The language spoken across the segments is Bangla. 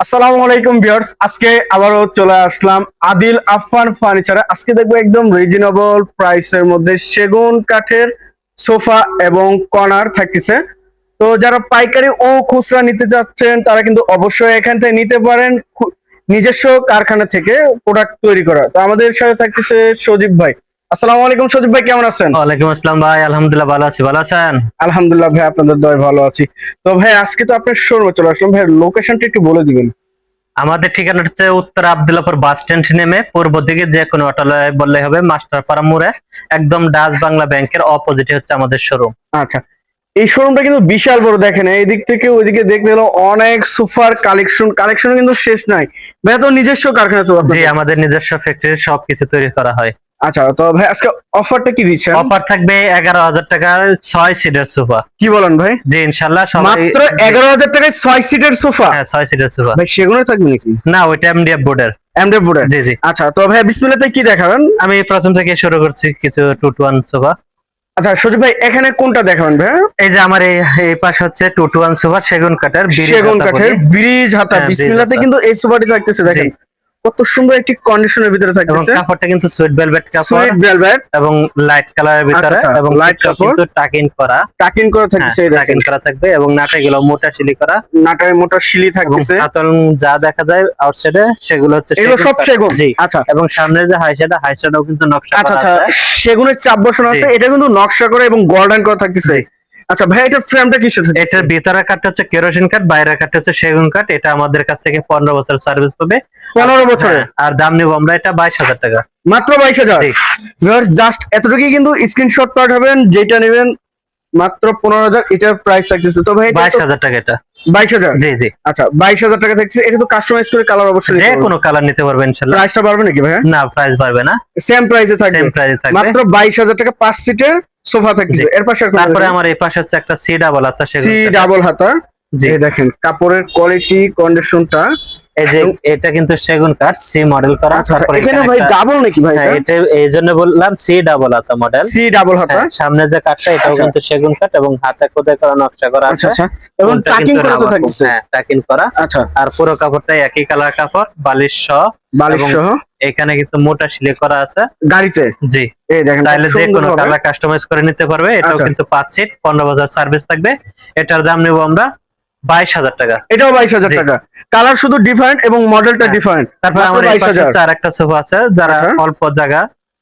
আসসালামু আলাইকুম ভিউয়ার্স, আজকে আবারও চলে আসলাম আদিল আফফান ফার্নিচারে। আজকে দেখব একদম রিজনেবল প্রাইসের মধ্যে সেগুন, কাঠের সোফা এবং কর্নার থাকতেছে। তো যারা পাইকারি ও খুচরা নিতে যাচ্ছেন তারা কিন্তু অবশ্যই এখান থেকে নিতে পারেন নিজস্ব কারখানা থেকে প্রোডাক্ট তৈরি করা। তো আমাদের সাথে থাকতেছে সজীব ভাই। আসসালামু আলাইকুম সজীব ভাই কেমন আছেন? ওয়ালাইকুম আসসালাম ভাই আলহামদুলিল্লাহ ভালো আছি ভালো আছেন? আলহামদুলিল্লাহ ভাই আপনাদের দয় ভালো আছি। তো ভাই আজকে তো আপনার শোরুমে চলে আসলাম। ভাই লোকেশনটা একটু বলে দিবেন। আমাদের ঠিকানা হচ্ছে উত্তর আবদুল্লাপুর বাস স্ট্যান্ড নেমে পূর্ব দিকে যে কোনো অটোলয় বললে হবে মাস্টারপাড়া মোড়ে একদম ডাচ বাংলা ব্যাংকের অপোজিটে হচ্ছে আমাদের শোরুম আচ্ছা এই শোরুমটা কিন্তু বিশাল বড় দেখেন এই দিক থেকে ওইদিকে দেখতে গেলে অনেক সুপার কালেকশন কালেকশন কিন্তু শেষ নাই। ভাই তো নিজস্ব কারখানা তো জি আমাদের নিজস্ব ফ্যাক্টরি সবকিছু তৈরি করা হয়। আচ্ছা তো ভাই আজকে অফারটা কি দিচ্ছেন? অফার থাকবে এগারো হাজার টাকার ছয় সিটের সোফা কি বলেন ভাই? জি ইনশাল্লাহ মাত্র এগারো হাজার টাকায় ছয় সিটের সোফা হ্যাঁ ছয় সিটের সোফা ভাই সেগুলো থাকবে নাকি? না ওইটা এমডিএফ বোর্ডের এমডে বোর্ডে জি জি। আচ্ছা তো ভাই বিসমিল্লাতে কি দেখাবেন? আমি প্রথম থেকে শুরু করছি কিছু টু টু ওয়ান সোফা আচ্ছা সজীব ভাই এখানে কোনটা দেখাবেন ভাই? এই যে আমার এই পাশ হচ্ছে টু টু ওয়ান সোফা সেগুন কাঠের সেগুন কাঠের ব্রিজ হাতা। হ্যাঁ, বিসমিল্লাতে কিন্তু এই সোফাটি থাকতেছে দেখেন। কত সুন্দর একটি কন্ডিশনের ভিতরে এবং থাকতেছে। কাপড়টা কিন্তু সুইট ভেলভেট কাপড় সুইট ভেলভেট এবং লাইট কালারের ভিতরে আচ্ছা, এবং লাইট কাপড়। কিন্তু টাকিং করা। টাকিং করে থাকতেছে এই টাকিং করা থাকবে এবং নাটে গুলো মোটা শিলি করা। নাটায় মোটা শিলি এবং থাকতেছে। হাতল যা দেখা যায় আউটসাইডে সেগুলো হচ্ছে এগুলো সব। সেগুন। জি আচ্ছা। এবং সামনে যে হাই সাইড হাই সাইডও কিন্তু নকশা আচ্ছা করা আচ্ছা আছে। সেগুনের চাপ বসানো আছে এটা কিন্তু নকশা করে এবং গোল্ডেন করা থাকতেছে। আচ্ছা ভাই এটার ফ্রেমটা কিসের? এটার ভিতরের কাঠটা হচ্ছে কেরোসিন কাঠ বাইরের কাঠটা হচ্ছে সেগুন কাঠ এটা আমাদের কাছ থেকে পনেরো বছর সার্ভিস পাবে পনেরো বছরে হ্যাঁ, আর দাম নিব আমরা এটা বাইশ হাজার টাকা। মাত্র বাইশ হাজার। জাস্ট এতটুকুই কিন্তু স্ক্রিনশট পাঠাবেন যেটা নেবেন মাত্র পনেরো হাজার এটার প্রাইস থাকতেছে তো ভাই বাইশ হাজার টাকা এটা। বাইশ হাজার? জি জি। আচ্ছা বাইশ হাজার টাকা থাকছে এটা তো কাস্টমাইজ করে কালার অবশ্যই যে কোনো কালার নিতে পারবে ইনশাল্লাহ প্রাইসটা বাড়বে নাকি ভাই? না প্রাইস পারবে না। সেম প্রাইসে থাকবে। সেম প্রাইস থাকবে। মাত্র বাইশ হাজার টাকা পাঁচ সিটের সোফা থাকছে এর পাশে তারপরে আমার এই পাশে হচ্ছে একটা সি ডাবল হাতা সি ডাবল হাতা। এই দেখেন কাপড়ের কোয়ালিটি কন্ডিশনটা এই যে এটা কিন্তু সেগুন কাঠ সি মডেল করা। আচ্ছা আচ্ছা, তারপরে এখানে ভাই ডাবল নাকি ভাই হ্যাঁ, এটা? এই জন্য বললাম সি ডাবল হাতা মডেল সি ডাবল হাতা। সামনে যে কাঠটা এটাও আচ্ছা। কিন্তু সেগুন কাঠ এবং হাতে খোদাই করা নকশা করা আছে। এবং ট্র্যাকিং কিন্তু তো থাকছে হ্যাঁ টাকিং করা। আচ্ছা। আর পুরো কাপড়টা একই কালার কাপড় বালিশ সহ বালিশ সহ। এখানে কিন্তু মোটা সিলে করা আছে। গাড়িতে? জি। এই দেখেন চাইলে যে কোনো কালার কাস্টমাইজ করে নিতে পারবে। এটাও আচ্ছা। কিন্তু পাঁচ সিট পনেরো বছর সার্ভিস থাকবে। এটার দাম নেব আমরা বাইশ হাজার টাকা। এটাও বাইশ হাজার টাকা। কালার শুধু ডিফারেন্ট এবং মডেলটা হ্যাঁ। ডিফারেন্ট তারপর এই 22,000 পাশে হচ্ছে আরেকটা সোফা আছে। যারা আচ্ছা। অল্প জায়গা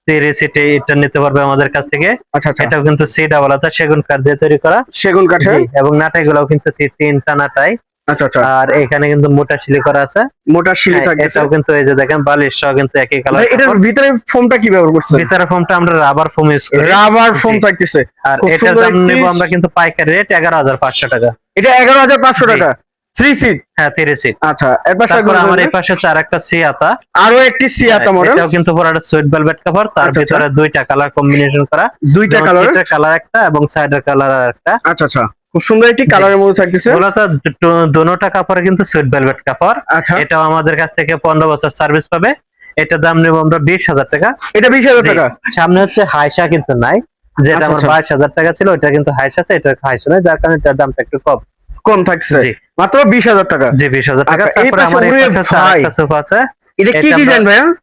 তিরিশ সিটে এটা নিতে পারবে আমাদের কাছ থেকে। আচ্ছা এটাও কিন্তু সিট আলাদা সেগুন কাঠ দিয়ে তৈরি করা। সেগুন কাঠের জি, এবং নাটাই গুলাও কিন্তু তিনটা নাটাই। আচ্ছা আচ্ছা। আর এখানে কিন্তু মোটা শিলি করা আছে। মোটা শিলি হ্যাঁ, থাকতেছে। এটাও কিন্তু এই যে দেখেন বালিশ সহ কিন্তু একই কালার এটার ভিতরে ফোমটা কি ব্যবহার করছে ভিতরে ফোমটা আমরা রাবার ফোম ইউজ করি। রাবার ফোম থাকতেছে। আর এটার দাম নেব আমরা কিন্তু পাইকারি রেট এগারো হাজার পাঁচশো টাকা। এটা এগারো হাজার পাঁচশো জি। টাকা থ্রি সিট হ্যাঁ তিরিশ সিট আচ্ছা এর পাশে আমার। এই পাশে হচ্ছে আরেকটা সিয়াতা। আরও একটি সিয়াতা মডেল এটাও কিন্তু পুরো সুইট ভেলভেট কাপড় তার আচ্ছা, ভিতরে দুইটা কালার কম্বিনেশন করা। দুইটা কালার কালার একটা এবং সাইডের কালার আর একটা। আচ্ছা আচ্ছা। খুব সুন্দর একটি কালারের মধ্যে থাকতেছে। মূলত দু- দোনোটা কাপড় কিন্তু সুইট ভেলভেট কাপড়। আচ্ছা। এটাও আমাদের কাছ থেকে পনেরো বছর সার্ভিস পাবে। এটার দাম নেব আমরা বিশ হাজার টাকা। এটা বিশ হাজার টাকা? সামনে হচ্ছে হাইসা কিন্তু নাই। যেটা আচ্ছা, আমার আচ্ছা। বাইশ হাজার টাকা ছিল ওটা কিন্তু হাইসা আছে এটা হাইসা নাই যার কারণে এটার দামটা একটু কম। কম থাকছে। মাত্র বিশ হাজার টাকা। জি বিশ হাজার টাকা। আচ্ছা, তারপরে আমার সোফা আছে। এটা কি এটা ডিজাইন ভাইয়া?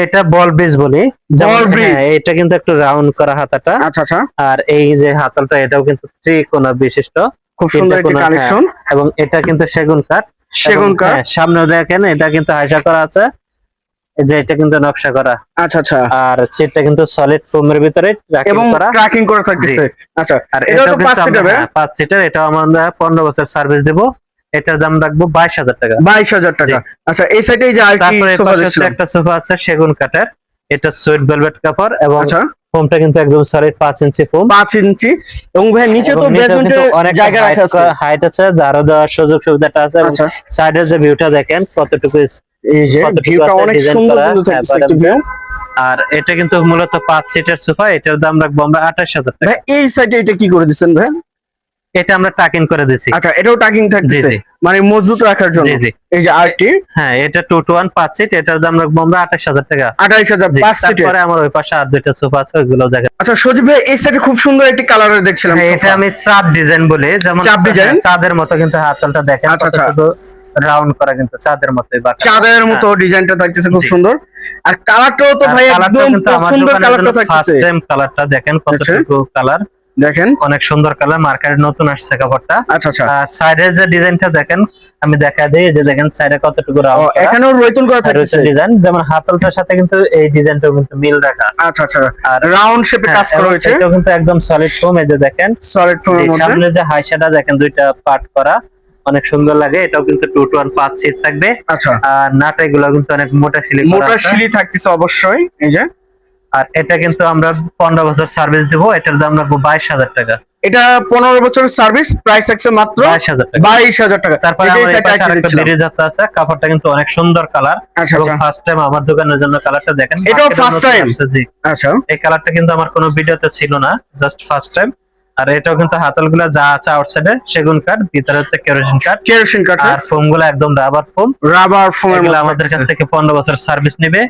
এটা বল ব্রিজ বলি। হ্যাঁ, এটা কিন্তু একটু রাউন্ড করা হাতাটা। আচ্ছা আচ্ছা। আর এই যে হাতলটা এটাও কিন্তু ত্রিকোণা বিশিষ্ট। খুব সুন্দর একটি কালেকশন এবং এটা কিন্তু সেগুন কাঠ। সেগুন কাঠ। হ্যাঁ, সামনেও দেখেন এটা কিন্তু হাইসা করা আছে। যে এটা কিন্তু নকশা করা। আচ্ছা আচ্ছা। আর সিটটা কিন্তু সলিড ফোমের ভিতরে এবং করা। ট্র্যাকিং করে থাকতেছে। আচ্ছা আর তো পাঁচ সিটের, হ্যাঁ? হ্যাঁ, পাঁচ সিটার এটাও আমরা পনেরো বছর সার্ভিস দেবো। এটার দাম রাখব বাইশ হাজার টাকা। বাইশ হাজার টাকা। আচ্ছা এই সাইডে যে আরেকটি একটা সোফা আছে সেগুন কাঠের। এটা সুইট ভেলভেট কাপড় এবং আচ্ছা। ফোমটা কিন্তু একদম সলিড পাঁচ ইঞ্চি ফোম। পাঁচ ইঞ্চি। এবং ভাই নিচে তো বেসমেন্টে জায়গা রাখা আছে। হাইট আছে যারা দেওয়ার সুযোগ সুবিধাটা আছে এবং আচ্ছা। সাইডের যে ভিউটা দেখেন কতটুকু এই যে ভিউটা অনেক সুন্দর কিন্তু হ্যাঁ, থাকছে ভিউ আর এটা কিন্তু মূলত পাঁচ সিটের সোফা এটার দাম রাখব আমরা আঠাশ হাজার টাকা। এই সাইডে এটা কি করে দিচ্ছেন ভাই? এটা আমরা টাকিং করে দিছি আচ্ছা এটাও টাকিং থাকতেছে? জি। মানে মজবুত রাখার জন্য? এই যে আরটি হ্যাঁ এটা টু টু ওয়ান পাঁচ সিট এটার দাম রাখব আমরা আঠাশ হাজার টাকা। আঠাইশ হাজার জি, পাঁচ সিটের তারপরে আমার ওই পাশে আর দুইটা সোফা আছে ওইগুলো দেখেন। আচ্ছা সজীব ভাই এই সাইডে খুব সুন্দর একটি কালারের দেখছিলাম হ্যাঁ, এটা আমি চাঁদ ডিজাইন বলে যেমন চাপ ডিজাইন হ্যাঁ, চাঁদের মতো কিন্তু হাতলটা দেখেন আচ্ছা, আচ্ছা। রাউন্ড করা কিন্তু চাঁদের মতোই বাটা চাঁদের মতো ডিজাইনটা থাকতেছে খুব সুন্দর। আর কালারটাও তো ভাই একদম পছন্দের কালারটা জন্য ফার্স্ট টাইম কালারটা দেখেন কতটুকু কালার দেখেন। অনেক সুন্দর কালার মার্কেটে নতুন আসছে কাপড়টা। আচ্ছা আচ্ছা। আর সাইডের যে ডিজাইনটা দেখেন আমি দেখা দিই যে দেখেন সাইডে কতটুকু এখানেও রয়তুন করা থাকতেছে ডিজাইন যেমন হাতলটার সাথে কিন্তু এই ডিজাইনটাও কিন্তু মিল রাখা। আচ্ছা আচ্ছা। আর রাউন্ড শেপে হ্যাঁ, কাজ করা হয়েছে। এটাও কিন্তু একদম সলিড ফোম এই যে দেখেন। সলিড ফোমের এই মধ্যে। সামনের যে হাইশাটা দেখেন দুইটা পার্ট করা। অনেক সুন্দর লাগে এটাও কিন্তু টু টু পাঁচ সিট থাকবে। আচ্ছা। আর নাট এগুলো কিন্তু অনেক মোটা সিলি মোটা সিলি থাকতেছে অবশ্যই এই যে। আর এটা কিন্তু আমরা পনেরো বছর সার্ভিস দিব এটার দাম রাখব বাইশ হাজার টাকা। এটা পনেরো বছরের সার্ভিস প্রাইস থাকছে মাত্র বাইশ হাজার টাকা। বাইশ হাজার টাকা। তারপরে আছে কাপড়টা কিন্তু অনেক সুন্দর কালার ফার্স্ট টাইম আমার দোকানের জন্য কালারটা দেখেন এটাও time? আসছে, জি। আচ্ছা। এই কালারটা কিন্তু আমার কোনো ভিডিওতে ছিল না জাস্ট ফার্স্ট টাইম আর এটাও কিন্তু হাতলগুলা যা আছে আউটসাইডে সেগুন কাঠ ভিতরে হচ্ছে কেরোসিন কাঠ। কেরোসিন কাঠের আর ফোমগুলো একদম রাবার ফোম রাবার এগুলো আমাদের কাছ থেকে পনেরো বছর সার্ভিস নিবে।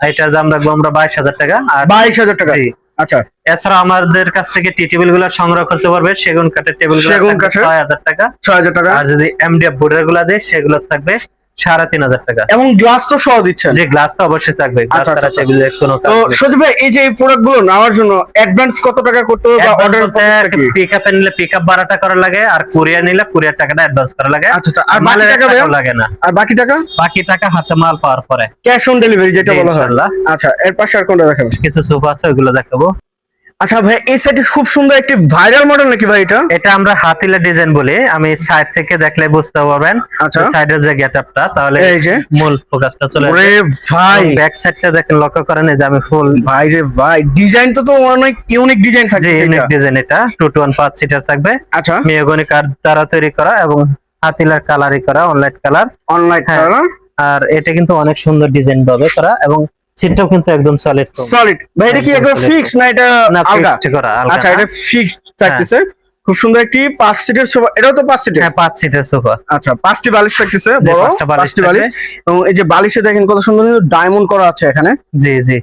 এটার দাম রাখব আমরা বাইশ হাজার টাকা আর বাইশ হাজার টাকা। আচ্ছা। এছাড়া আমাদের কাছ থেকে টি টেবিলগুলা সংগ্রহ করতে পারবে সেগুন কাঠের টেবিল সেগুন কাঠের? ছয় হাজার টাকা। ছয় হাজার টাকা। আর যদি এমডিএফ বোর্ডেরগুলা দেয় সেগুলো থাকবে সাড়ে তিন হাজার টাকা। এবং গ্লাস তো সহ দিচ্ছেন। যে গ্লাস তো অবশ্যই থাকবে। আচ্ছা, আচ্ছা। কোনো তো সজীব ভাই এই যে এই প্রোডাক্টগুলো নেওয়ার জন্য অ্যাডভান্স কত টাকা করতে হবে বা অর্ডার পিক আপে নিলে পিক আপ ভাড়াটা করা লাগে আর কুরিয়ার নিলে কুরিয়ার টাকাটা অ্যাডভান্স করা লাগে। আচ্ছা আচ্ছা। আর বাকি টাকা লাগে না। আর বাকি টাকা? বাকি টাকা হাতে মাল পাওয়ার পরে। ক্যাশ অন ডেলিভারি যেটা বলা হয়। আচ্ছা এর পাশে আর কোনটা দেখাবো কিছু সোফা আছে ওইগুলো দেখাবো। আচ্ছা ভাই এই সাইডে খুব সুন্দর একটি ভাইরাল মডেল নাকি ভাই এটা? এটা আমরা হাতিলা ডিজাইন বলি। আমি সাইড থেকে দেখলে বুঝতে পারবেন। আচ্ছা। সাইডের যে গেটআপটা তাহলে এই যে। মূল ফোকাসটা চলে ওরে ভাই। ব্যাক সাইডটা দেখেন লক্ষ্য করেন এই যে আমি ফুল ভাই রে ভাই ডিজাইন তো তো অনেক ইউনিক ডিজাইন যে থাকছে ইউনিক ডিজাইন এটা। টু টু ওয়ান পাঁচ সিটার থাকবে। আচ্ছা। মেয়গনি কার দ্বারা তৈরি করা এবং হাতিলার কালারই করা অনলাইন কালার অনলাইন। কালার আর এটা কিন্তু অনেক সুন্দর ডিজাইন ভাবে করা এবং সিটটাও কিন্তু একদম সলিড সলিড ভাই এটা কি একদম একবার solid। ফিক্স না এটা না আলগা? ফিক্সড করা আচ্ছা এটা ফিক্স থাকতেছে খুব সুন্দর একটি পাঁচ সিটের সোফা এটাও তো পাঁচ সিটের হ্যাঁ পাঁচ সিটের সোফা আচ্ছা পাঁচটি বালিশ থাকতেছে বড় পাঁচটা বালিশ এবং এই যে বালিশে দেখেন কত সুন্দর ডায়মন্ড করা আছে এখানে। জি জি।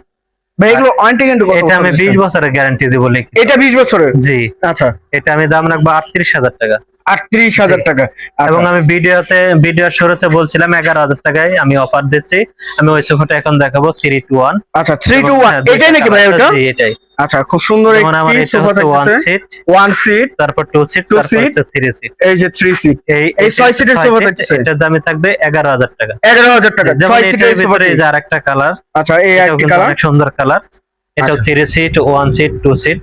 ভাই এগুলো ওয়ারেন্টি কিন্তু এটা আমি বছর বিশ দিচ্ছেন? বছরের গ্যারান্টি দিব লিখি। এটা বিশ বছরের? জি। আচ্ছা। এটা আমি দাম রাখব আটত্রিশ হাজার টাকা। আটত্রিশ হাজার। টাকা। আচ্ছা। এবং আমি ভিডিওতে ভিডিওর শুরুতে বলছিলাম এগারো হাজার টাকায় আমি অফার দিচ্ছি। আমি ওই সোফাটা এখন দেখাবো থ্রি টু ওয়ান আচ্ছা থ্রি টু ওয়ান এটাই নাকি ভাই ওটা? এটাই। আচ্ছা খুব সুন্দর একটি sofa one seat one seat তারপর টু সিট seat, হচ্ছে থ্রি সিট এই যে থ্রি সিট এই এই ছয় সিটের সোফা থাকতেছে। এটার দামে থাকবে এগারো হাজার টাকা। এগারো হাজার টাকা যেমন ছয় সিটের ভিতরে এই যে আরেকটা কালার আচ্ছা এই একটি কালার অনেক সুন্দর কালার আচ্ছা। Three seat one seat two seat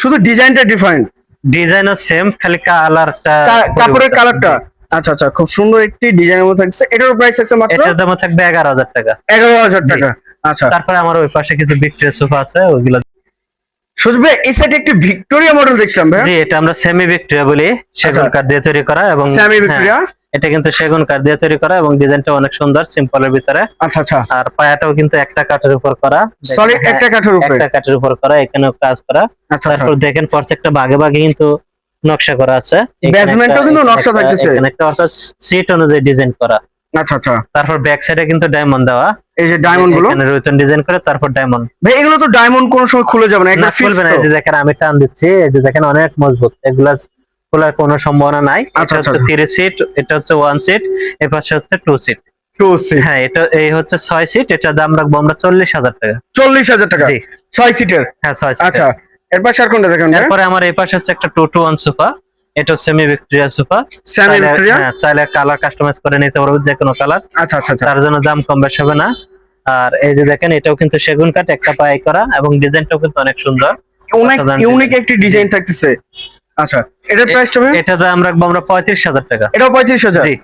শুধু ডিজাইনটা ডিফারেন্ট ডিজাইনও সেম খালি কালারটা কাপড়ের কালারটা আচ্ছা আচ্ছা খুব সুন্দর একটি ডিজাইনের মধ্যে থাকছে। এটার প্রাইস থাকছে মাত্র? এটার দাম থাকবে এগারো হাজার টাকা। এগারো হাজার জি। টাকা আচ্ছা। তারপরে আমার ওই পাশে কিছু বিক্রির সোফা আছে ওইগুলো সুজ ভাই এই সাইডে একটি ভিক্টোরিয়া মডেল দেখছিলাম ভাই। জি এটা আমরা সেমি ভিক্টোরিয়া বলি সেগুন আচ্ছা। কাঠ দিয়ে তৈরি করা এবং সেমি হ্যাঁ, ভিক্টোরিয়া এটা কিন্তু সেগুন কাঠ দিয়ে তৈরি করা এবং ডিজাইনটা অনেক সুন্দর সিম্পলের ভিতরে। আচ্ছা আচ্ছা। আর পায়াটাও কিন্তু একটা কাঠের উপর করা। সলিড হ্যাঁ, একটা কাঠের উপরে। একটা কাঠের উপর করা এখানেও কাজ করা। আচ্ছা আচ্ছা। তারপর দেখেন প্রত্যেকটা ভাগে ভাগে কিন্তু নকশা করা আছে। এখানে কিন্তু নকশা থাকতেছে। এখানে একটা অর্থাৎ সিট অনুযায়ী ডিজাইন করা। আচ্ছা আচ্ছা। তারপর ব্যাক সাইডে কিন্তু ডায়মন্ড দেওয়া। এই যে ডায়মন্ডগুলো? এখানে রুতন ডিজাইন করে তারপর ডায়মন্ড ভাই এগুলো তো ডায়মন্ড কোন সময় খুলে যাবে না একদম খুলবে না। এই যে দেখেন আমি টান দিচ্ছি। এই যে দেখেন অনেক মজবুত। এগুলা খোলার কোনো সম্ভাবনা নাই। আচ্ছা, এটা আচ্ছা, হচ্ছে থ্রি সিট এটা হচ্ছে ওয়ান সিট এর পাশে হচ্ছে টু সিট হ্যাঁ এটা এই হচ্ছে ছয় সিট এটা দাম রাখব আমরা চল্লিশ হাজার টাকা। চল্লিশ হাজার টাকা? জি। ছয় সিটের হ্যাঁ ছয় সিট আচ্ছা এর। পাশে আর কোনটা দেখেন এরপরে আমার এই পাশে হচ্ছে একটা টু টু ওয়ান সোফা এটা semi Victoria sofa semi Victoria চাইলে কালার কাস্টমাইজ করে নিতে পারব যে কোনো কালার আচ্ছা আচ্ছা আচ্ছা। তার জন্য দাম কম বেশ হবে না। আর এই যে দেখেন এটাও কিন্তু সেগুন কাঠ একটা পায়ে করা এবং ডিজাইনটাও কিন্তু অনেক সুন্দর। অনেক ইউনিক একটি ডিজাইন থাকতেছে। আচ্ছা এটার প্রাইস হবে এটা দাম রাখব আমরা পঁয়ত্রিশ হাজার টাকা। এটাও পঁয়ত্রিশ হাজার? জি।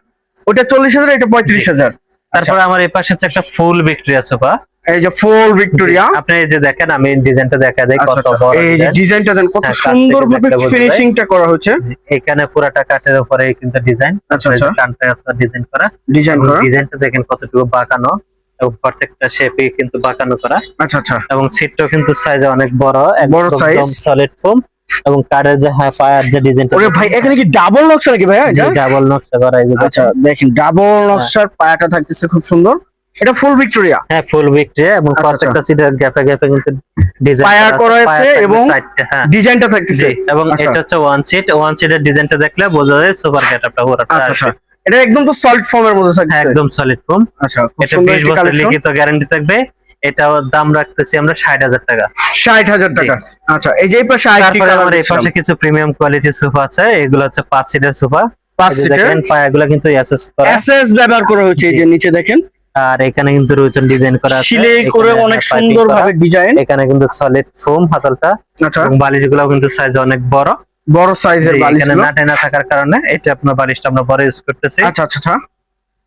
ওটা চল্লিশ হাজার এটা পঁয়ত্রিশ হাজার। তারপরে আমার এই পাশে একটা ফুল ভিক্টোরিয়া সোফা। এই যে ফুল ভিক্টোরিয়া। আপনি এই যে দেখেন আমি ডিজাইনটা দেখা দেই আচ্ছা কত আচ্ছা। বড় এই যে ডিজাইনটা দেন কত হ্যাঁ, সুন্দর ভাবে। ফিনিশিংটা করা হচ্ছে এখানে পুরাটা কাঠের উপরে কিন্তু ডিজাইন। আচ্ছা আচ্ছা। ডিজাইন করা। ডিজাইন করা। ডিজাইনটা দেখেন কতটুকু বাঁকানো। এবং প্রত্যেকটা শেপে কিন্তু বাঁকানো করা। আচ্ছা আচ্ছা। এবং সিটটাও কিন্তু সাইজে অনেক বড় বড় একদম। সলিড ফোম এবং কাঠের যে হ্যাঁ পায়ার যে ডিজাইনটা ওরে ভাই এখানে কি ডাবল নকশা নাকি ভাই? ডাবল নকশা করা এই দেখেন। আচ্ছা দেখেন। ডাবল নকশার পায়াটা থাকতেছে খুব সুন্দর। এটা ফুল ভিক্টোরিয়া হ্যাঁ ফুল ভিক্টোরিয়া এবং আচ্ছা, প্রত্যেকটা সিটের গ্যাপে গ্যাপে কিন্তু ডিজাইন পায়া করা আছে এবং হ্যাঁ। ডিজাইনটা থাকতেছে। এবং আচ্ছা। এটা হচ্ছে ওয়ান সিট ওয়ান সিটের ডিজাইনটা দেখলে বোঝা যায় সুপার গেটআপটা পুরোটা আচ্ছা আচ্ছা। এটা একদম তো সলিড ফর্মের মধ্যে হ্যাঁ, থাকছে একদম সলিড ফোম আচ্ছা এটা সুন্দর বিশ একটি বছর লিখিত গ্যারান্টি থাকবে। এটাও দাম রাখতেছি আমরা ষাট হাজার টাকা। ষাট হাজার টাকা। আচ্ছা এই যে পাশে তারপরে আমার এই পাশে কিছু প্রিমিয়াম কোয়ালিটির সোফা আছে এগুলো হচ্ছে পাঁচ সিটের সোফা পাঁচ সিটের পায়াগুলো কিন্তু এসএস এসএস ব্যবহার করা হয়েছে এই যে নিচে দেখেন। আর এখানে কিন্তু রয়েছেন ডিজাইন করা আছে সিলাই করে অনেক সুন্দর। ভাবে ডিজাইন এখানে কিন্তু সলিড ফোম হাতলটা আচ্ছা। এবং বালিশগুলো কিন্তু সাইজ অনেক বড়। বড় সাইজের বালিশ এখানে নাটে না থাকার কারণে এটা আপনার বালিশটা আমরা বড় ইউজ করতেছি। আচ্ছা আচ্ছা আচ্ছা।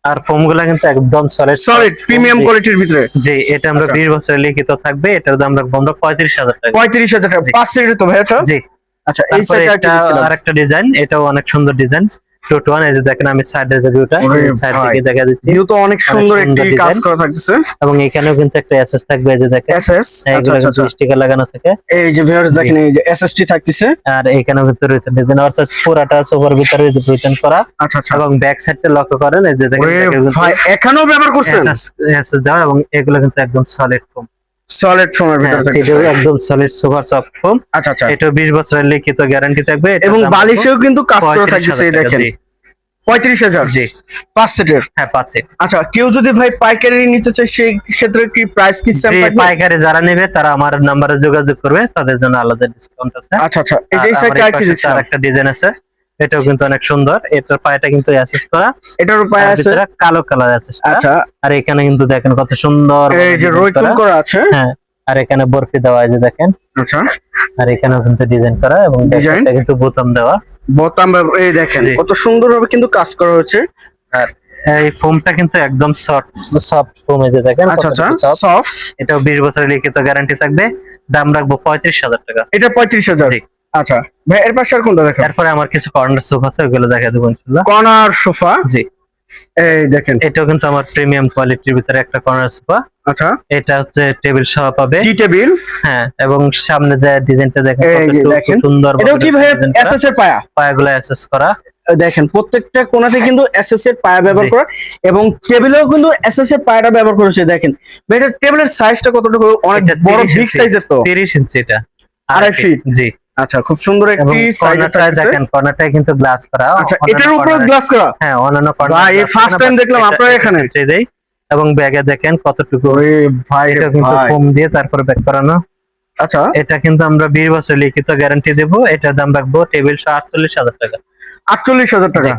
আর ফোমগুলা কিন্তু একদম সলিড সলিড প্রিমিয়াম কোয়ালিটির ভিতরে। জি এটা আমরা আচ্ছা। বিশ বছরের লিখিত থাকবে এটার দাম রাখব আমরা পঁয়ত্রিশ হাজার টাকা। পঁয়ত্রিশ হাজার টাকা। জি। পাঁচ সিটের তো ভাই এটা? জি। আচ্ছা এই সেটটা আরেকটা ডিজাইন এটাও অনেক সুন্দর ডিজাইন টু টু ওয়ান এই যে দেখেন আমি সাইডের যে ভিউটা সাইড থেকে দেখা দিচ্ছি ভিউ তো অনেক সুন্দর একটি কাজ করা থাকতেছে। এবং এখানেও কিন্তু একটা এসএস থাকবে এই যে দেখেন। এসএস আচ্ছা আচ্ছা আচ্ছা। স্টিকার লাগানো থাকে। এই যে ভিউয়ার্স দেখেন এই যে এসএসটি থাকতেছে। আর এখানেও রয়েছে ডিজাইন অর্থাৎ পুরাটা সোফার ভিতরে রিপ্রেজেন্ট করা। আচ্ছা আচ্ছা। এবং ব্যাক সাইডটা লক্ষ্য করেন এই যে দেখেন এখানেও ব্যবহার করছেন? এসএস দেওয়া এবং এগুলো কিন্তু একদম সলিড ফোম সলিড ফর্মের ভিতরে থাকতেছে একদম সলিড সুপার সফট ফোম আচ্ছা আচ্ছা। এটা 20 বছরের লিখিত গ্যারান্টি থাকবে। এবং বালিশেও কিন্তু কাজ করা 35,000 থাকতেছে এই টাকা, দেখেন। পঁয়ত্রিশ হাজার। জি। পাঁচ সেটের। হ্যাঁ পাচ্ছি আচ্ছা কেউ যদি ভাই পাইকারি নিতে চায় সেই ক্ষেত্রে কি প্রাইস কি পাইকারি যারা নেবে তারা আমার নাম্বারে যোগাযোগ করবে তাদের জন্য আলাদা ডিসকাউন্ট আছে। আচ্ছা আচ্ছা। এই যে আর আর কি তার একটা ডিজাইন আছে। এটাও কিন্তু অনেক সুন্দর। এটার পায়টা কিন্তু অ্যাসেস করা। এটার আর আছে? কালো কালার আছে আচ্ছা। আর এখানে কিন্তু দেখেন কত সুন্দর এই যে design করা। আছে। হ্যাঁ আর এখানে বরফি দেওয়া যে দেখেন। আচ্ছা। আর এখানেও কিন্তু ডিজাইন করা এবং? এটা কিন্তু বোতাম দেওয়া। বোতাম এই দেখেন কত সুন্দর ভাবে কিন্তু কাজ করা হয়েছে। আর এই ফোমটা কিন্তু একদম সফট সফট ফোম এই যে দেখেন আচ্ছা আচ্ছা সফট এটাও বিশ বছরের লিখিত গ্যারান্টি থাকবে। দাম রাখব পঁয়ত্রিশ হাজার টাকা। এটা পঁয়ত্রিশ হাজার? জি। আচ্ছা ভাই এর পাশে আর কোনটা দেখেন তারপরে আমার কিছু কর্নার সোফা আছে ওগুলো দেখা দেবো ইনশাল্লাহ কর্নার সোফা জি। এই দেখেন। এটাও কিন্তু আমার প্রিমিয়াম কোয়ালিটির ভিতরে একটা কর্নার সোফা আচ্ছা। এটা হচ্ছে টেবিল সহ পাবে। টি টেবিল হ্যাঁ এবং সামনে যে ডিজাইনটা দেখেন কত। সুন্দর এটাও কি ভাই এসএস এর পায়া? পায়াগুলো অ্যাসেস করা। দেখেন প্রত্যেকটা কোণাতে কিন্তু এসএস এর পায়া ব্যবহার করা এবং টেবিলেও কিন্তু এসএস এর পায়াটা ব্যবহার করেছে দেখেন। এটা টেবিলের সাইজটা কতটুকু? অনেক বড় বিগ সাইজের তো। তিরিশ ইঞ্চি এটা। আড়াই feet। জি। আচ্ছা খুব সুন্দর একটি কর্নারটা দেখেন কর্নারটা কিন্তু গ্লাস করা আচ্ছা এটার উপরে গ্লাস করা? হ্যাঁ অন্যান্য ভাই, এই first time দেখলাম আপনার এখানে। দেই এবং ব্যাগে দেখেন কতটুকু ওরে ভাই এটা কিন্তু ফোম দিয়ে তারপরে ব্যাগ করানো। আচ্ছা। এটা কিন্তু আমরা বিশ বছর লিখিত গ্যারান্টি দেব এটার দাম রাখব টেবিল সহ আটচল্লিশ হাজার টাকা। আটচল্লিশ হাজার টাকা।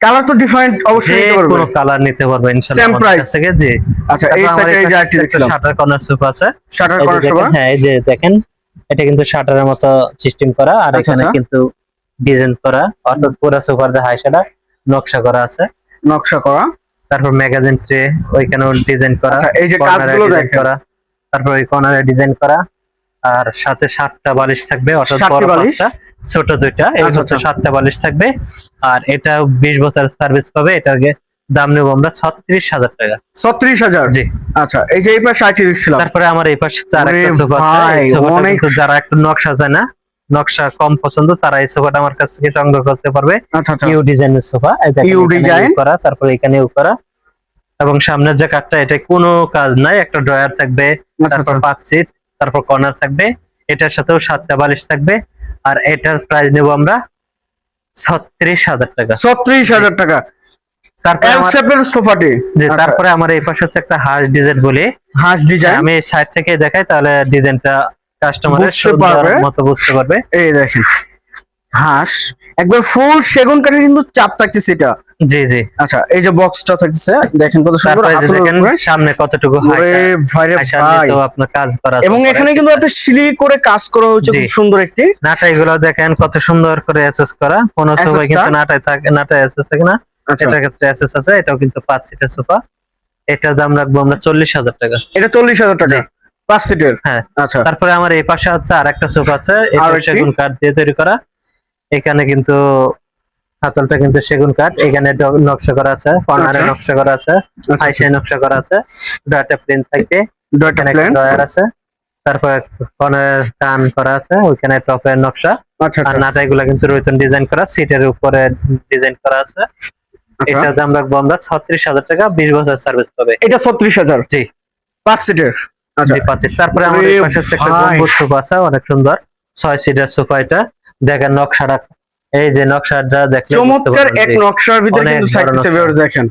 কালার তো ডিফারেন্ট অবশ্যই নিতে পারবে কোনো কালার নিতে পারবে ইনশাআল্লাহ price? কাছ থেকে জি। আচ্ছা এই সাইডে এই যে আরেকটি দেখছিলাম। শাটার কর্নার সোফ আছে। শাটার দেখেন, সময় হ্যাঁ এই যে দেখেন। এটা কিন্তু শাটারের মতো সিস্টেম করা আর আচ্ছা, এখানে আচ্ছা। কিন্তু ডিজাইন করা। অর্থাৎ পুরো সোফার যে হাই সেটা নকশা করা আছে। নকশা করা। তারপর ম্যাগাজিন ট্রে ওইখানেও ডিজাইন করা। আচ্ছা এই যে কাজগুলো দেখেন। করা। তারপর ওই কর্নারে ডিজাইন করা। আর সাথে সাতটা বালিশ থাকবে অর্থাৎ বড় বালিশ? ছোট দুইটা। এই হচ্ছে। সাতটা বালিশ থাকবে। আর এটা বিশ বছর সার্ভিস পাবে। এটার গে- দাম নেব আমরা ছত্রিশ হাজার টাকা। ছত্রিশ হাজার? জি। আচ্ছা এই যে এই পাশে আরেকটি দেখছিলাম। তারপরে আমার এই পাশে যারা একটু নকশা চায় না নকশা কম পছন্দ তারা এই সোফাটা আমার কাছ থেকে সংগ্রহ করতে পারবে। আচ্ছা আচ্ছা। ইউ ডিজাইনের সোফা। You design? করা তারপরে এখানেও করা। এবং সামনের যে কাঠটা এটা কোনো কাজ নাই একটা ড্রয়ার থাকবে আচ্ছা তারপর আচ্ছা। তারপর কর্নার থাকবে। এটার সাথেও সাতটা বালিশ থাকবে। আর এটার প্রাইস নেব আমরা ছত্রিশ হাজার টাকা। ছত্রিশ হাজার টাকা। তারপরে এল আমার- শেপের সোফাটি যে। তারপরে আমার এই পাশে হচ্ছে একটা হার্স ডিজাইন বলি। হাঁস ডিজাইন আমি সাইড থেকে দেখাই তাহলে ডিজাইনটা কাস্টমারের। মতো বুঝতে পারবে। এই দেখেন। হাঁস একবার ফুল সেগুন কাঠের কিন্তু চাপ থাকতেছে এটা। জি জি। আচ্ছা এই যে বক্সটা থাকতেছে দেখেন কত সুন্দর দেখেন সামনে কতটুকু আপনার কাজ করা এবং এখানে কিন্তু একটা সিলি করে কাজ করা হয়েছে খুব সুন্দর একটি। নাটা এগুলো দেখেন কত সুন্দর করে অ্যাসেস করা। কোন সময় কিন্তু টা? নাটায় থাকে নাটায় অ্যাসেস থাকে না। এটার ক্ষেত্রে অ্যাসেস আছে এটাও কিন্তু পাঁচ সিটের সোফা এটার দাম রাখব আমরা চল্লিশ হাজার টাকা। এটা চল্লিশ হাজার টাকা? পাঁচ সিটের হ্যাঁ। আচ্ছা। তারপরে আমার এই পাশে হচ্ছে আর একটা সোফা আছে এটা সেগুন কাঠ দিয়ে তৈরি করা। এখানে কিন্তু হাতলটা কিন্তু সেগুন কাঠ। এখানে নকশা করা আছে কর্নারে আচ্ছা। নকশা করা আছে আচ্ছা আইসে নকশা করা আছে ডাটা প্লেন থাকবে। এখানে ড্রয়ার আছে। তারপরে কর্নার কান করা আছে ওইখানে টপের নকশা। আচ্ছা আর আচ্ছা নাটা কিন্তু রয়েছেন ডিজাইন করা সিটের উপরে ডিজাইন করা আছে। আচ্ছা। এটার দাম রাখব আমরা ছত্রিশ হাজার টাকা বিশ বছর সার্ভিস পাবে। এটা ছত্রিশ হাজার? জি। পাঁচ সিটের আচ্ছা। জি পাচ্ছি তারপরে আমার ওরে এই পাশে হচ্ছে একটা। গম্বুজ সোফা আছে অনেক সুন্দর। ছয় সিটার সোফা এটা। দেখেন নকশাটা। এই যে নকশাটা বুঝতে চমৎকার এক নকশার ভিতরে কিন্তু থাকতেছে ভিউয়ার দেখেন।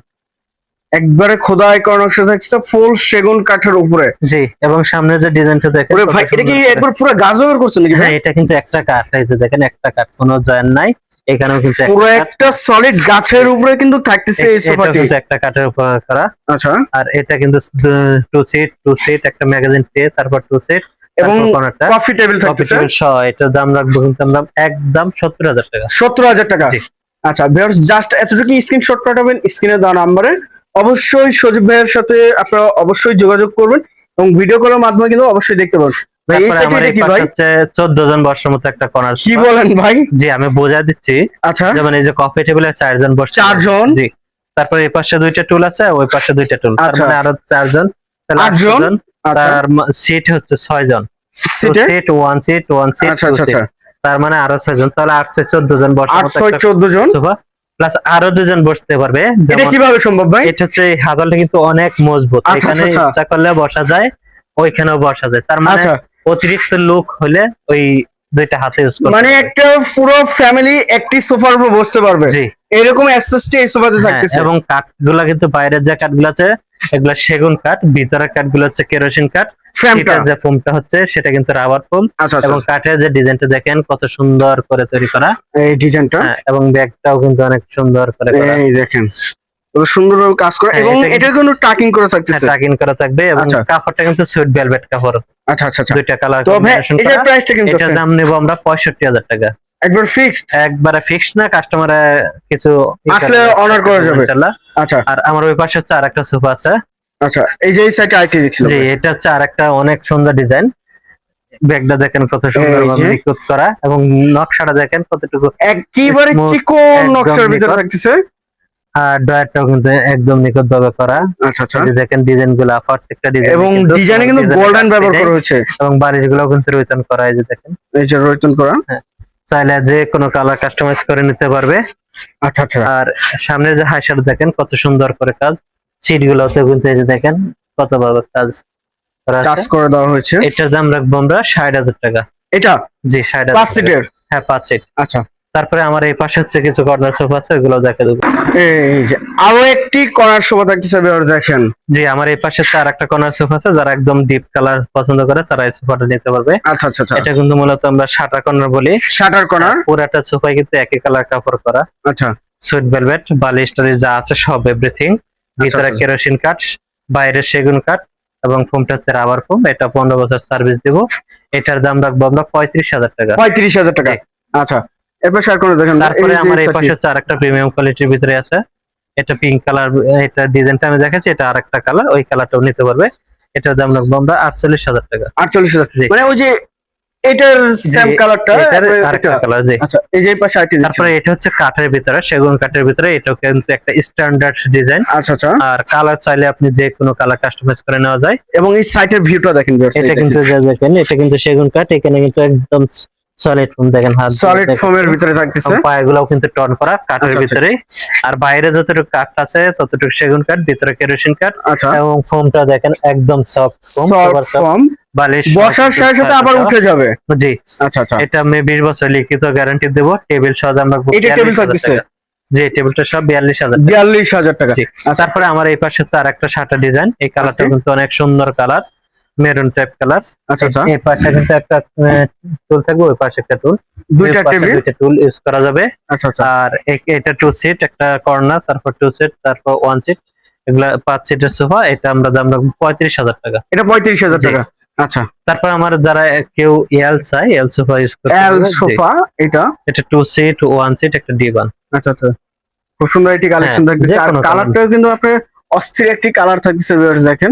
একবারে খোদাই করা নকশা থাকছে ফুল সেগুন কাঠের উপরে। জি এবং সামনে যে ডিজাইনটা দেখেন ওরে ভাই এটা কি একবার পুরো গাছ ব্যবহার করছেন নাকি ভাই? হ্যাঁ এটা কিন্তু একটা কাঠ এই যে দেখেন একটা কাঠ কোনো জয়েন নাই। এখানেও কিন্তু একটা পুরো একটা সলিড গাছের উপরে কিন্তু থাকতেছে এই সোফাটি একটা কাঠের উপর করা। আচ্ছা। আর এটা কিন্তু টু সিট টু সিট একটা ম্যাগাজিন টে তারপর টু সিট এবং কফি টেবিল থাকতেছে। এটার দাম রাখব কিন্তু আমরা একদম সত্তর হাজার টাকা। সত্তর হাজার টাকা। জি। আচ্ছা ভিউয়ার্স জাস্ট এতটুকু স্ক্রিনশট পাঠাবেন স্ক্রিনে দেওয়া নাম্বারে অবশ্যই সজীব ভাইয়ের সাথে আপনারা অবশ্যই যোগাযোগ করবেন এবং ভিডিও কলের মাধ্যমে কিন্তু অবশ্যই দেখতে পাবেন। ভাই এই সাইডে আমার এটা এই কি ভাই? হচ্ছে চোদ্দ জন বসার মতো একটা কর্নার কি বলেন ভাই? জি আমি বোঝা দিচ্ছি। আচ্ছা। যেমন এই যে কফি টেবিলে চারজন বসছে। চারজন? জি। তারপরে এই পাশে দুইটা টুল আছে ওই পাশে দুইটা টুল। তার আচ্ছা। মানে আরও তাহলে তার সিট হচ্ছে ছয় জন seat one seat one seat তার মানে আরও জন তাহলে আটশো চোদ্দ জন বসার মতো প্লাস আরও দুজন বসতে পারবে। এটা কীভাবে সম্ভব ভাই? এটা হচ্ছে হাতলটা কিন্তু অনেক মজবুত। আচ্ছা, এখানে। ইচ্ছা করলে বসা যায় ওইখানেও বসা যায়। তার মানে অতিরিক্ত লোক হলে ওই দুইটা হাতে ইউজ করতে মানে একটা পুরো ফ্যামিলি একটি সোফার উপর বসতে পারবে। জি। এরকম অ্যাসেসটি এই সোফাতে হ্যাঁ, থাকতেছে। এবং কাঠগুলা কিন্তু বাইরের যে কাঠগুলো আছে এগুলা সেগুন কাঠ ভিতরের কাঠগুলো হচ্ছে কেরোসিন কাঠ। ফ্রেমটা যে ফোমটা হচ্ছে সেটা কিন্তু রাবার ফোম আচ্ছা আচ্ছা এবং কাঠের যে ডিজাইনটা দেখেন কত সুন্দর করে তৈরি করা। এই ডিজাইনটা হ্যাঁ, এবং ব্যাগটাও কিন্তু অনেক সুন্দর করে করা। এই দেখেন। সুন্দরভাবে কাজ করে হ্যাঁ, এবং এটা এটা কিন্তু টাকিং করে থাকতেছে। টাকিং করা থাকবে এবং আচ্ছা। কাপড়টা কিন্তু সুইট ভেলভেট কাপড়। আচ্ছা আচ্ছা আচ্ছা। দুইটা কালার তো এটার প্রাইসটা কিন্তু এটার দাম নেব আমরা পঁয়ষট্টি হাজার টাকা। একবার ফিক্সড একবারে ফিক্স না কাস্টমার কিছু আসলে honor করা যাবে। আচ্ছা। আর আমার ওই পাশে হচ্ছে আর একটা সোফা আছে। আচ্ছা এই যে এই সাইডে আইটি দেখছিল জি এটা হচ্ছে আর একটা অনেক সুন্দর ডিজাইন ব্যাগটা দেখেন কত সুন্দর এই নিখুঁত করা এবং নকশাটা দেখেন কতটুকু একেবারে চিকন নকশার ভিতরে। থাকতেছে। আর ডয়ারটাও কিন্তু একদম নিখুঁত ভাবে করা। আচ্ছা আচ্ছা। দেখেন ডিজাইনগুলা প্রত্যেকটা ডিজাইন এবং ডিজাইনে কিন্তু গোল্ডেন ব্যবহার করা হয়েছে। এবং বালিশগুলো কিন্তু রোহিতন করা এই যে দেখেন। এই যে রয়তন করা। চাইলে যে কোনো কালার কাস্টমাইজ করে নিতে পারবে। আচ্ছা আচ্ছা। আর সামনে যে হাইশার দেখেন কত সুন্দর করে কাজ। সিট গুলোতে কিন্তু এই যে দেখেন কত ভাবে কাজ কাজ করে দেওয়া হয়েছে। এটার দাম রাখব আমরা ষাট হাজার টাকা। এটা? জি ষাট হাজার টাকা। সিটের হ্যাঁ পাঁচ সিট আচ্ছা। তারপরে আমার এই পাশে হচ্ছে কিছু কর্নার সোফা আছে ওগুলো দেখে দেবো। এই যে আরও একটি কর্নার শোভা থাকতেছে ভিউয়ার দেখেন। জি আমার এই পাশে আর একটা কর্নার সোফা আছে যারা একদম ডিপ কালার পছন্দ করে তারা এই সোফাটা নিতে পারবে। আচ্ছা আচ্ছা আচ্ছা। এটা কিন্তু মূলত আমরা শাটা কর্নার বলি। শাটার কর্নার পুরাটা সোফায় কিন্তু একই কালার কাপড় করা। আচ্ছা। সুইট ভেলভেট বালিশ টালিশ যা আছে সব এভরিথিং ভিতরে আচ্ছা। কেরোসিন কাঠ বাইরে সেগুন কাঠ এবং ফোমটা হচ্ছে রাবার ফোম এটা পনেরো বছর সার্ভিস দিব। এটার দাম রাখব আমরা পঁয়ত্রিশ হাজার টাকা। পঁয়ত্রিশ হাজার টাকা। আচ্ছা। এরপর শেয়ার করে দেখেন তারপরে আমার এই। পাশে হচ্ছে আরেকটা প্রিমিয়াম কোয়ালিটির ভিতরে আছে। এটা পিঙ্ক কালার এটা ডিজাইনটা আমি দেখাচ্ছি এটা আরেকটা কালার ওই কালারটাও নিতে পারবে। এটার দাম রাখব আমরা আটচল্লিশ হাজার টাকা। আটচল্লিশ হাজার। মানে ওই যে এটার সেম কালারটা আরেকটা কালার জি। আচ্ছা এই যে পাশে আইটি তারপরে এটা হচ্ছে কাঠের ভিতরে সেগুন কাঠের ভিতরে এটাও কিন্তু একটা স্ট্যান্ডার্ড ডিজাইন আচ্ছা আচ্ছা। আর কালার চাইলে আপনি যে কোনো কালার কাস্টমাইজ করে নেওয়া যায়। এবং এই সাইটের ভিউটা দেখেন এটা কিন্তু যা দেখেন এটা কিন্তু সেগুন কাঠ এখানে কিন্তু একদম সলিড ফোম দেখেন হাত সলিড ফোমের ভিতরে থাকতেছে। পায়েগুলোও কিন্তু টন করা কাঠের আচ্ছা, আচ্ছা। ভিতরে আর বাইরে যতটুকু কাঠ আছে ততটুকু সেগুন কাঠ ভিতরে কেরোসিন কাঠ। আচ্ছা। এবং ফোমটা দেখেন একদম সফট ফোম বালিশ বসার সাথে সাথে আবার উঠে যাবে। জি। আচ্ছা আচ্ছা। এটা আমি বিশ বছর লিখিত গ্যারান্টি দেবো। টেবিল সহ আমরা এটা টেবিল থাকতেছে? জি টেবিলটা সব বিয়াল্লিশ হাজার বিয়াল্লিশ হাজার টাকা। তারপরে আমার এই পাশে তো আর একটা শাটা ডিজাইন এই কালারটা. কিন্তু অনেক সুন্দর কালার মেরুন টাইপ কালার আচ্ছা আচ্ছা। এই পাশে কিন্তু একটা টুল থাকবে ওই পাশে একটা টুল দুইটা টেবিল দুইটা টুল ইউজ করা যাবে। আচ্ছা আচ্ছা। আর এটা টু সিট একটা কর্নার তারপর টু সিট তারপর ওয়ান সিট এগুলা পাঁচ সিটের সোফা এটা আমরা দাম রাখব পঁয়ত্রিশ হাজার টাকা। এটা পঁয়ত্রিশ হাজার। টাকা। আচ্ছা। তারপর আমার যারা কেউ এল চাই এল সোফা ইউজ করতে এল সোফা এটা? এটা টু সিট ওয়ান সিট একটা ডিবান আচ্ছা আচ্ছা। খুব সুন্দর একটি কালেকশন হ্যাঁ, থাকতেছে। আর কালারটাও কিন্তু আপনার অস্থির একটি কালার থাকছে viewers দেখেন।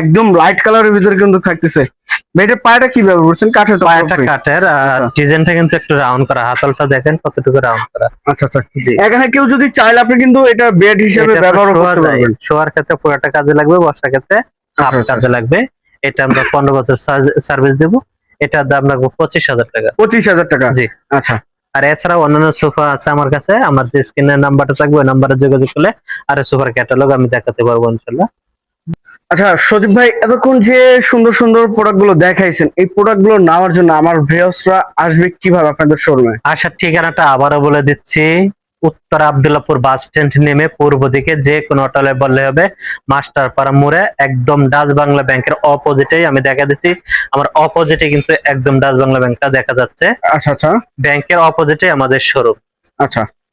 একদম লাইট কালারের ভিতরে কিন্তু থাকতেছে। এটার পায়টা কি ব্যবহার করছেন কাঠের তো পায়াটা কাঠের আচ্ছা। ডিজাইনটা কিন্তু একটু রাউন্ড করা। হাতলটা দেখেন কতটুকু রাউন্ড করা। আচ্ছা আচ্ছা। জি। এখানে কেউ যদি চাইলে আপনি কিন্তু এটা বেড হিসেবে ব্যবহার করতে পারবেন। শোয়ার ক্ষেত্রে পুরোটা কাজে লাগবে বসার ক্ষেত্রে হাফ আচ্ছা, আচ্ছা, কাজে লাগবে। এটা আমরা পনেরো বছর সার্ভিস দেব। এটার দাম পঁচিশ হাজার টাকা। পঁচিশ হাজার টাকা। জি। আচ্ছা। আর এছাড়াও অন্যান্য সোফা আছে আমার কাছে। আমার যে স্ক্রিনের নাম্বারটা থাকবে ওই নাম্বারে যোগাযোগ করলে আর সোফার ক্যাটালগ আমি দেখাতে পারব ইনশাল্লাহ। আচ্ছা সজীব ভাই এতক্ষণ যে সুন্দর সুন্দর প্রোডাক্টগুলো দেখাইছেন এই প্রোডাক্টগুলো নেওয়ার জন্য আমার ভিউয়ার্সরা আসবে কীভাবে আপনাদের শোরুমে আসার ঠিকানাটা আবারও বলে দিচ্ছি। উত্তর আবদুল্লাপুর বাস স্ট্যান্ড নেমে পূর্ব দিকে যে কোনো অটোলে বললে হবে মাস্টার পাড়া মোড়ে একদম ডাচ বাংলা ব্যাংকের অপোজিটেই আমি দেখা দিচ্ছি। আমার অপোজিটে কিন্তু একদম ডাচ বাংলা ব্যাংকটা দেখা যাচ্ছে। আচ্ছা আচ্ছা। ব্যাংকের অপোজিটে আমাদের শোরুম আচ্ছা।